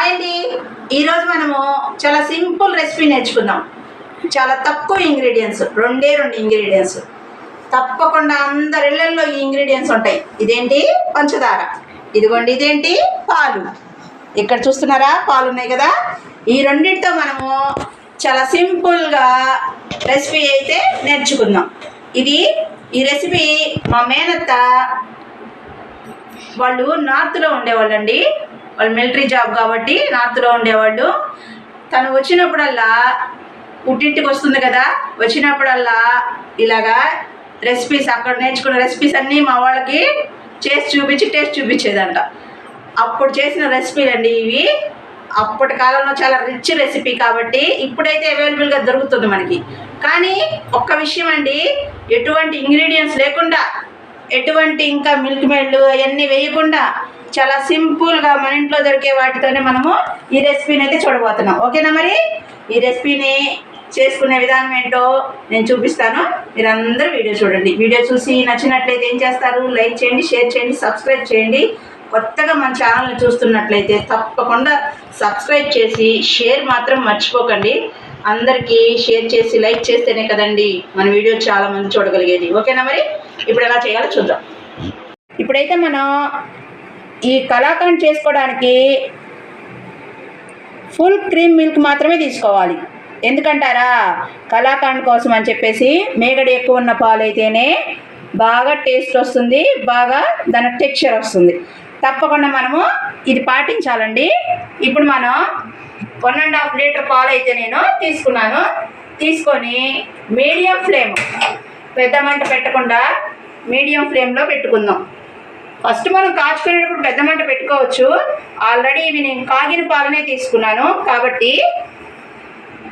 Hi అండి ఈరోజు మనము చాలా సింపుల్ రెసిపీ నేర్చుకుందాం. చాలా తక్కువ ఇంగ్రీడియంట్స్ రెండే రెండు ఇంగ్రీడియంట్స్. తప్పకుండా అందరిళ్ళల్లో ఈ ఇంగ్రీడియంట్స్ ఉంటాయి. ఇదేంటి? పంచదార. ఇదిగోండి ఇదేంటి? పాలు. ఇక్కడ చూస్తున్నారా? పాలు ఉన్నాయి కదా? ఈ రెండింటితో మనము చాలా సింపుల్గా రెసిపీ అయితే నేర్చుకుందాం. ఇది ఈ రెసిపీ మా మేనత్త వాళ్ళు నార్త్లో ఉండేవాళ్ళండి. వాళ్ళు మిలిటరీ జాబ్ కాబట్టి నార్త్లో ఉండేవాళ్ళు. తను వచ్చినప్పుడల్లా పుట్టింటికి వస్తుంది కదా వచ్చినప్పుడల్లా ఇలాగా రెసిపీస్ అక్కడ నేర్చుకున్న రెసిపీస్ అన్నీ మా వాళ్ళకి చేసి చూపించి టేస్ట్ చూపించేదంట. అప్పుడు చేసిన రెసిపీలు అండి ఇవి. అప్పటి కాలంలో చాలా రిచ్ రెసిపీ కాబట్టి ఇప్పుడైతే అవైలబుల్గా దొరుకుతుంది మనకి. కానీ ఒక్క విషయం అండి ఎటువంటి ఇంగ్రీడియంట్స్ లేకుండా ఎటువంటి ఇంకా మిల్క్ మేడ్లు అవన్నీ వేయకుండా చాలా సింపుల్గా మన ఇంట్లో దొరికే వాటితోనే మనము ఈ రెసిపీని అయితే చూడబోతున్నాం. ఓకేనా మరి? ఈ రెసిపీని చేసుకునే విధానం ఏంటో నేను చూపిస్తాను. మీరందరూ వీడియో చూడండి. వీడియో చూసి నచ్చినట్లయితే ఏం చేస్తారు? లైక్ చేయండి షేర్ చేయండి సబ్స్క్రైబ్ చేయండి. కొత్తగా మన ఛానల్ని చూస్తున్నట్లయితే తప్పకుండా సబ్స్క్రైబ్ చేసి షేర్ మాత్రం మర్చిపోకండి. అందరికీ షేర్ చేసి లైక్ చేస్తేనే కదండి మన వీడియో చాలా మంది చూడగలిగేది. ఓకేనా మరి? ఇప్పుడు ఎలా చేయాలో చూద్దాం. ఇప్పుడైతే మనం ఈ కలాకండ్ చేసుకోవడానికి ఫుల్ క్రీమ్ మిల్క్ మాత్రమే తీసుకోవాలి. ఎందుకంటారా? కలాకండ్ కోసం అని చెప్పేసి మేగడి ఎక్కువ ఉన్న పాలు అయితేనే బాగా టేస్ట్ వస్తుంది బాగా దాని టెక్స్చర్ వస్తుంది. తప్పకుండా మనము ఇది పాటించాలండి. ఇప్పుడు మనం వన్ అండ్ హాఫ్ లీటర్ పాలు అయితే నేను తీసుకున్నాను. తీసుకొని మీడియం ఫ్లేమ్ పెద్ద మంట పెట్టకుండా మీడియం ఫ్లేమ్లో పెట్టుకుందాం. ఫస్ట్ మనం కాచుకునేటప్పుడు పెద్ద మంట పెట్టుకోవచ్చు. ఆల్రెడీ ఇవి నేను కాగిన పాలనే తీసుకున్నాను. కాబట్టి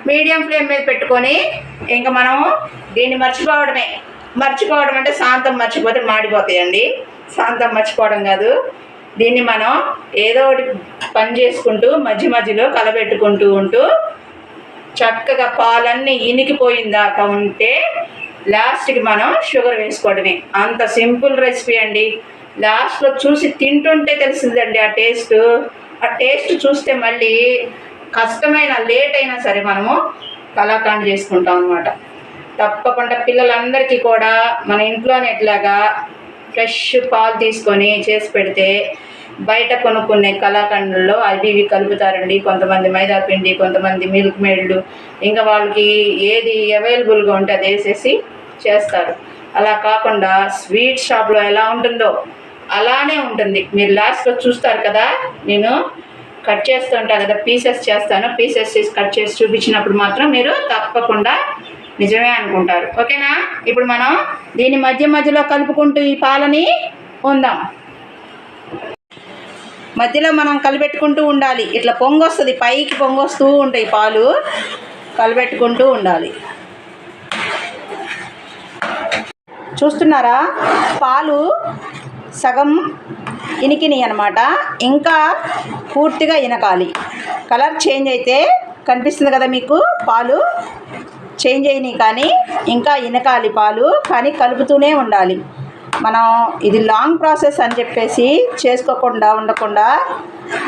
మీడియం ఫ్లేమ్ మీద పెట్టుకొని ఇంకా మనం దీన్ని మర్చిపోవడమే. మర్చిపోవడం అంటే శాంతం మర్చిపోతే మాడిపోతాయండి. శాంతం మర్చిపోవడం కాదు. దీన్ని మనం ఏదో ఒకటి పని చేసుకుంటూ మధ్య మధ్యలో కలబెట్టుకుంటూ ఉంటూ చక్కగా పాలన్నీ ఇనికిపోయిన దాకా ఉంటే లాస్ట్కి మనం షుగర్ వేసుకోవడమే. అంత సింపుల్ రెసిపీ అండి. లాస్ట్లో చూసి తింటుంటే తెలిసిందండి ఆ టేస్ట్ ఆ టేస్ట్ చూస్తే మళ్ళీ కష్టమైన లేట్ అయినా సరే మనము కళాకాండ చేసుకుంటాం అనమాట తప్పకుండా పిల్లలందరికీ కూడా మన ఇంట్లోనే ఎట్లాగా ఫ్రెష్ పాలు తీసుకొని చేసి పెడితే బయట కొనుక్కునే కళాఖండంలో అవి ఇవి కలుపుతారండి. కొంతమంది మైదా పిండి కొంతమంది మిల్క్ మేడ్లు ఇంకా వాళ్ళకి ఏది అవైలబుల్గా ఉంటే అది వేసేసి చేస్తారు. అలా కాకుండా స్వీట్ షాప్లో ఎలా ఉంటుందో అలానే ఉంటుంది. మీరు లాస్ట్లో చూస్తారు కదా నేను కట్ చేస్తుంటా కదా పీసెస్ చేస్తాను. పీసెస్ చేసి కట్ చేసి చూపించినప్పుడు మాత్రం మీరు తప్పకుండా నిజమే అనుకుంటారు. ఓకేనా ఇప్పుడు మనం దీని మధ్య మధ్యలో కలుపుకుంటూ ఈ పాలని ఉందాం మధ్యలో మనం కలిపెట్టుకుంటూ ఉండాలి. ఇట్లా పొంగొస్తుంది. పైకి పొంగొస్తూ ఉంటాయి పాలు. కలిపెట్టుకుంటూ ఉండాలి. చూస్తున్నారా? పాలు సగం ఇనికిని అనమాట ఇంకా పూర్తిగా ఇనకాలి. కలర్ చేంజ్ అయితే కనిపిస్తుంది కదా మీకు? పాలు చేంజ్ అయినాయి కానీ ఇంకా ఇనకాలి పాలు కానీ కలుపుతూనే ఉండాలి. మనం ఇది లాంగ్ ప్రాసెస్ అని చెప్పేసి చేసుకోకుండా ఉండకుండా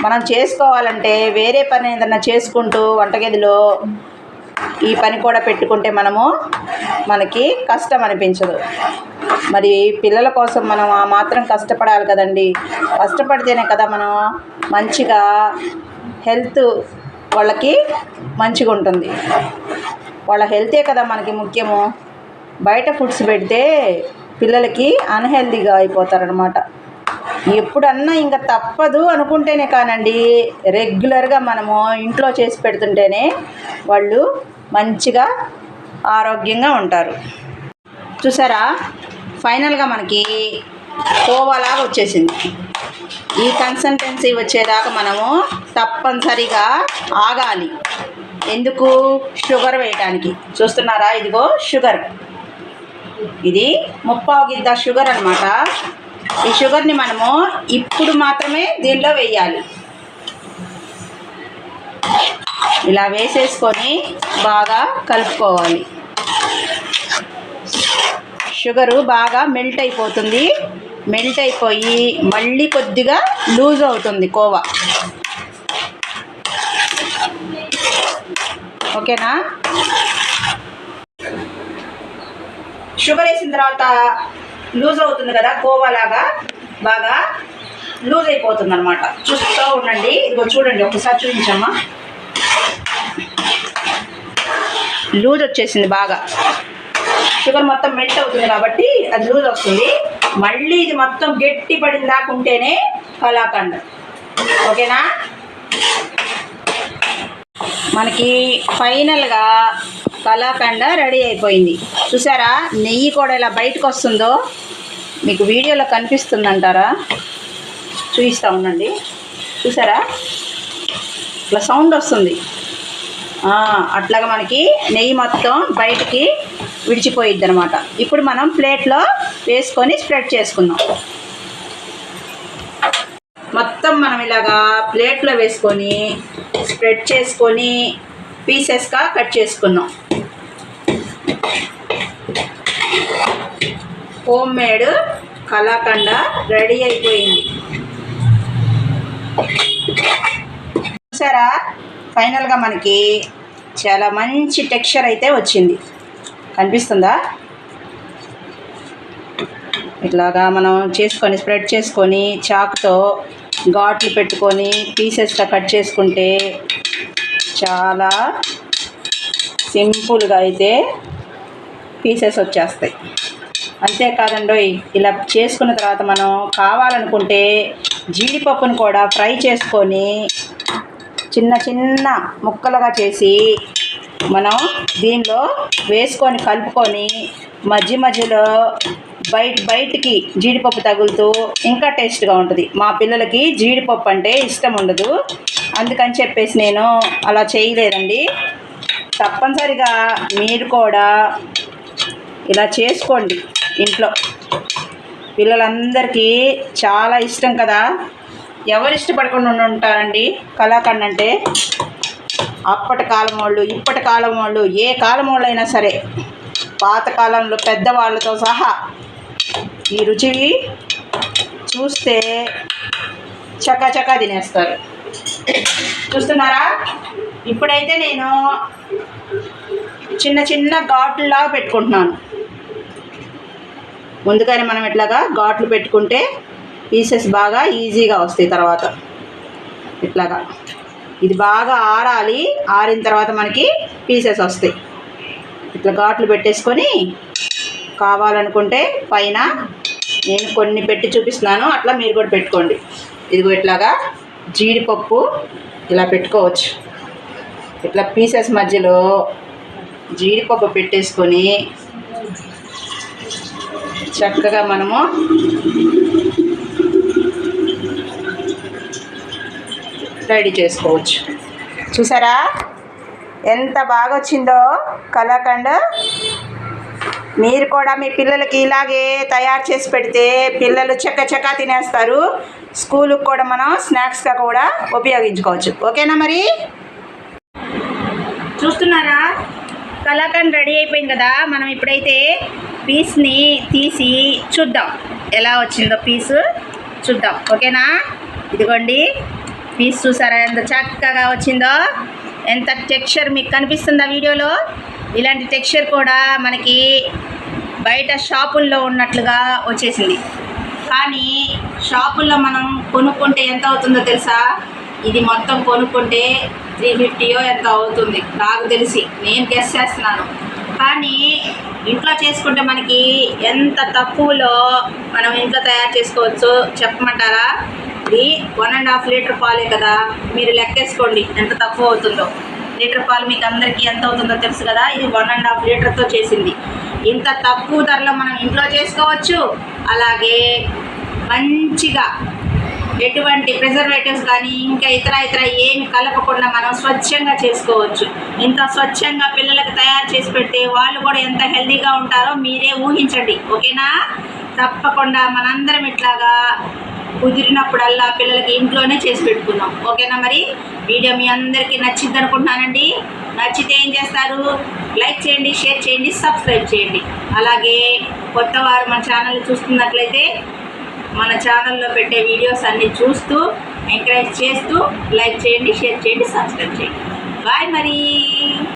మనం చేసుకోవాలంటే వేరే పని ఏదైనా చేసుకుంటూ వంటగదిలో ఈ పని కూడా పెట్టుకుంటే మనము మనకి కష్టం అనిపించదు. మరి పిల్లల కోసం మనం ఆ మాత్రం కష్టపడాలి కదండి. కష్టపడితేనే కదా మనం మంచిగా హెల్త్ వాళ్ళకి మంచిగా ఉంటుంది. వాళ్ళ హెల్తే కదా మనకి ముఖ్యము. బయట ఫుడ్స్ పెడితే పిల్లలకి అన్హెల్దీగా అయిపోతారనమాట ఎప్పుడన్నా ఇంకా తప్పదు అనుకుంటేనే కానండి. రెగ్యులర్గా మనము ఇంట్లో చేసి పెడుతుంటేనే వాళ్ళు మంచిగా ఆరోగ్యంగా ఉంటారు. చూసారా? ఫైనల్గా మనకి కోవాలాగా వచ్చేసింది. ఈ కన్సల్టెన్సీ వచ్చేదాకా మనము తప్పనిసరిగా ఆగాలి. ఎందుకు? షుగర్ వేయడానికి చూస్తున్నారా? ఇదిగో షుగర్. ఇది ముప్పావు గిద్ద షుగర్ అనమాట ఈ షుగర్ని మనము ఇప్పుడు మాత్రమే దీనిలో వేయాలి. ఇలా వేసేసుకొని బాగా కలుపుకోవాలి. షుగరు బాగా మెల్ట్ అయిపోతుంది. మెల్ట్ అయిపోయి మళ్ళీ కొద్దిగా లూజ్ అవుతుంది కోవా. ఓకేనా? షుగర్ వేసిన తర్వాత లూజ్ అవుతుంది కదా కోవాలాగా బాగా లూజ్ అయిపోతుంది అనమాట చూస్తూ ఉండండి. ఇదిగో చూడండి ఒకసారి చూపించమ్మా. లూజ్ వచ్చేసింది బాగా. షుగర్ మొత్తం మెల్ట్ అవుతుంది కాబట్టి అది లూజ్ వస్తుంది మళ్ళీ ఇది మొత్తం గట్టి పడిన దాకా ఉంటేనే కలాకండ్ ఓకేనా? మనకి ఫైనల్గా కలాకండ రెడీ అయిపోయింది. చూసారా? నెయ్యి కూడా ఇలా బయటకు వస్తుందో? మీకు వీడియోలో కనిపిస్తుందంటారా? చూపిస్తా ఉండండి. చూసారా? ఇట్లా సౌండ్ వస్తుంది. అట్లాగా మనకి నెయ్యి మొత్తం బయటికి విడిచిపోయిద్ది అనమాట ఇప్పుడు మనం ప్లేట్లో వేసుకొని స్ప్రెడ్ చేసుకుందాం. మొత్తం మనం ఇలాగా ప్లేట్లో వేసుకొని స్ప్రెడ్ చేసుకొని పీసెస్గా కట్ చేసుకుందాం. హోమ్ మేడ్ కళాఖండ రెడీ అయిపోయింది. చూసారా? ఫైనల్గా మనకి చాలా మంచి టెక్స్చర్ అయితే వచ్చింది. కనిపిస్తుందా? ఇట్లాగా మనం చేసుకొని స్ప్రెడ్ చేసుకొని చాకుతో ఘాట్లు పెట్టుకొని పీసెస్గా కట్ చేసుకుంటే చాలా సింపుల్గా అయితే పీసెస్ వచ్చేస్తాయి. అంతేకాదండోయ్ ఇలా చేసుకున్న తర్వాత మనం కావాలనుకుంటే జీడిపప్పును కూడా ఫ్రై చేసుకొని చిన్న చిన్న ముక్కలుగా చేసి మనం దీనిలో వేసుకొని కలుపుకొని మధ్య మధ్యలో బయట బయటికి జీడిపప్పు తగులుతూ ఇంకా టేస్ట్గా ఉంటుంది. మా పిల్లలకి జీడిపప్పు అంటే ఇష్టం ఉండదు. అందుకని చెప్పేసి నేను అలా చేయలేదండి. తప్పనిసరిగా మీరు కూడా ఇలా చేసుకోండి ఇంట్లో. పిల్లలందరికీ చాలా ఇష్టం కదా. ఎవరు ఇష్టపడకుండా ఉంటారండి? కళాఖండ్ అంటే అప్పటి కాలం వాళ్ళు ఇప్పటి కాలం వాళ్ళు ఏ కాలం వాళ్ళైనా సరే పాతకాలంలో పెద్దవాళ్ళతో సహా ఈ రుచి చూస్తే చకా చకా తినేస్తారు. చూస్తున్నారా? ఇప్పుడైతే నేను చిన్న చిన్న ఘాట్లులాగా పెట్టుకుంటున్నాను. ముందుగానే మనం ఇట్లాగా ఘాట్లు పెట్టుకుంటే పీసెస్ బాగా ఈజీగా వస్తాయి తర్వాత. ఇట్లాగా. ఇది బాగా ఆరాలి. ఆరిన తర్వాత మనకి పీసెస్ వస్తాయి. ఇట్లా ఘాట్లు పెట్టేసుకొని కావాలనుకుంటే పైన నేను కొన్ని పెట్టి చూపిస్తున్నాను. అట్లా మీరు కూడా పెట్టుకోండి. ఇదిగో ఇట్లాగా జీడిపప్పు ఇలా పెట్టుకోవచ్చు. ఇట్లా పీసెస్ మధ్యలో జీడిపప్పు పెట్టేసుకొని చక్కగా మనము రెడీ చేసుకోవచ్చు. చూసారా? ఎంత బాగా వచ్చిందో కలాకండ్ మీరు కూడా మీ పిల్లలకి ఇలాగే తయారు చేసి పెడితే పిల్లలు చక్క చక్క తినేస్తారు. స్కూలుకు కూడా మనం స్నాక్స్గా కూడా ఉపయోగించుకోవచ్చు. ఓకేనా మరి? చూస్తున్నారా? కలాకండ్ రెడీ అయిపోయింది కదా? మనం ఇప్పుడైతే పీస్ని తీసి చూద్దాం. ఎలా వచ్చిందో పీసు చూద్దాం. ఓకేనా? ఇదిగోండి. పీస్ చూసారా? ఎంత చక్కగా వచ్చిందో? ఎంత టెక్స్చర్ మీకు కనిపిస్తుందా వీడియోలో? ఇలాంటి టెక్స్చర్ కూడా మనకి బయట షాపుల్లో ఉన్నట్లుగా వచ్చేసింది. కానీ షాపుల్లో మనం కొనుక్కుంటే ఎంత అవుతుందో తెలుసా? ఇది మొత్తం కొనుక్కుంటే త్రీ ఫిఫ్టీయో ఎంత అవుతుంది. నాకు తెలిసి. నేను గెస్ చేస్తున్నాను. కానీ ఇంట్లో చేసుకుంటే మనకి ఎంత తక్కువలో మనం ఇంట్లో తయారు చేసుకోవచ్చు? చెప్పమంటారా? ఇది వన్ అండ్ హాఫ్ లీటర్ పాలే కదా. మీరు లెక్కేసుకోండి ఎంత తక్కువ అవుతుందో. లీటర్ పాలు మీకు అందరికీ ఎంత అవుతుందో తెలుసు కదా. ఇది వన్ అండ్ హాఫ్ లీటర్తో చేసింది. ఇంత తక్కువ ధరలో మనం ఇంట్లో చేసుకోవచ్చు. అలాగే మంచిగా ఎటువంటి ప్రిజర్వేటివ్స్ కానీ ఇంకా ఇతర ఇతర ఏమి కలపకుండా మనం స్వచ్ఛంగా చేసుకోవచ్చు. ఇంత స్వచ్ఛంగా పిల్లలకు తయారు చేసి పెడితే వాళ్ళు కూడా ఎంత హెల్తీగా ఉంటారో మీరే ఊహించండి. ఓకేనా? తప్పకుండా మనందరం ఇట్లాగా కుదిరినప్పుడల్లా పిల్లలకి ఇంట్లోనే చేసి పెట్టుకుందాం. ఓకేనా మరి? వీడియో మీ అందరికీ నచ్చింది అనుకుంటున్నానండి. నచ్చితే ఏం చేస్తారు? లైక్ చేయండి షేర్ చేయండి సబ్స్క్రైబ్ చేయండి. అలాగే కొత్త వారు మన ఛానల్ చూస్తున్నట్లయితే మన ఛానల్లో పెట్టే వీడియోస్ అన్నీ చూస్తూ ఎంకరేజ్ చేస్తూ లైక్ చేయండి షేర్ చేయండి సబ్స్క్రైబ్ చేయండి. బాయ్ మరి!